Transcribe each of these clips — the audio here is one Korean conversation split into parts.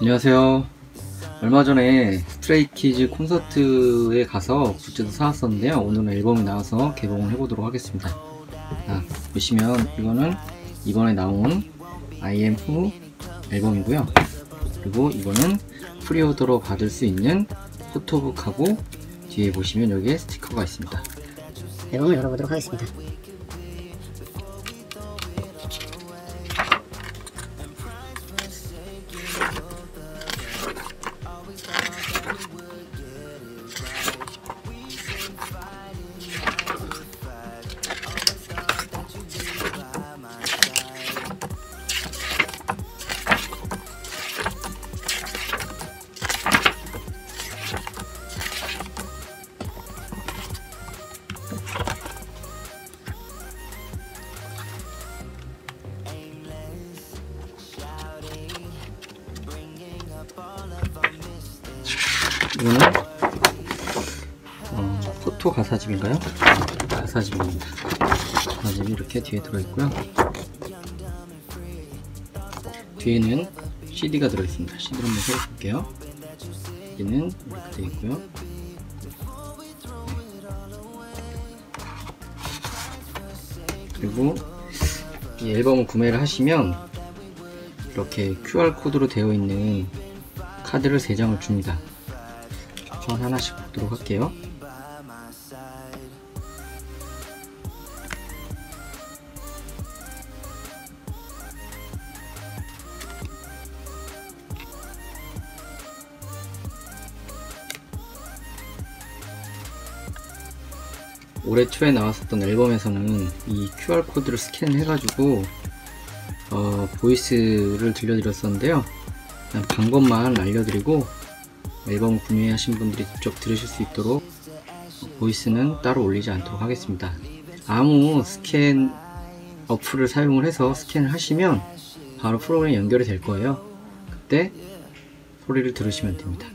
안녕하세요. 얼마 전에 스트레이키즈 콘서트에 가서 굿즈도 사왔었는데요. 오늘은 앨범이 나와서 개봉을 해보도록 하겠습니다. 자, 보시면 이거는 이번에 나온 IM 후 앨범이고요. 그리고 이거는 프리오더로 받을 수 있는 포토북하고 뒤에 보시면 여기에 스티커가 있습니다. 앨범을 열어보도록 하겠습니다. 이거는 어, 포토 가사집인가요? 가사집입니다. 가사집이 이렇게 뒤에 들어있고요. 뒤에는 CD가 들어있습니다. CD를 한번 써볼게요. 여기는 이렇게 되어 있고요. 그리고 이 앨범을 구매를 하시면 이렇게 QR코드로 되어 있는 카드를 3장을 줍니다. 전 하나씩 보도록 할게요. 올해 초에 나왔었던 앨범에서는 이 QR코드를 스캔해가지고 어, 보이스를 들려드렸었는데요. 그냥 방법만 알려드리고 앨범 구매하신 분들이 직접 들으실 수 있도록 보이스는 따로 올리지 않도록 하겠습니다. 아무 스캔 어플을 사용을 해서 스캔을 하시면 바로 프로그램에 연결이 될 거예요. 그때 소리를 들으시면 됩니다.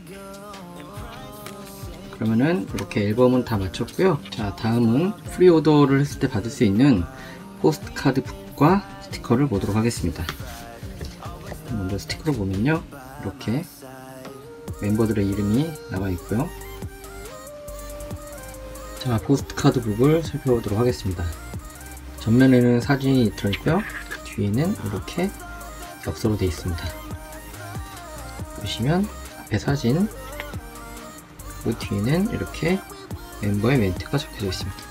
그러면은 이렇게 앨범은 다 마쳤고요. 자, 다음은 프리오더를 했을 때 받을 수 있는 포스트 카드 북과 스티커를 보도록 하겠습니다. 먼저 스티커를 보면요. 이렇게 멤버들의 이름이 나와 있고요. 자, 포스트카드 북을 살펴보도록 하겠습니다. 전면에는 사진이 들어있고요. 뒤에는 이렇게 엽서로 되어 있습니다. 보시면 앞에 사진, 그리고 뒤에는 이렇게 멤버의 멘트가 적혀져 있습니다.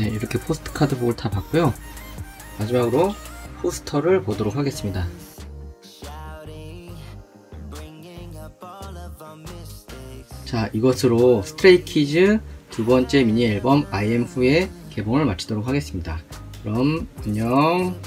네, 이렇게 포스트 카드북을 다 봤고요. 마지막으로 포스터를 보도록 하겠습니다. 자, 이것으로 스트레이키즈 두 번째 미니 앨범 I am 후의 개봉을 마치도록 하겠습니다. 그럼 안녕.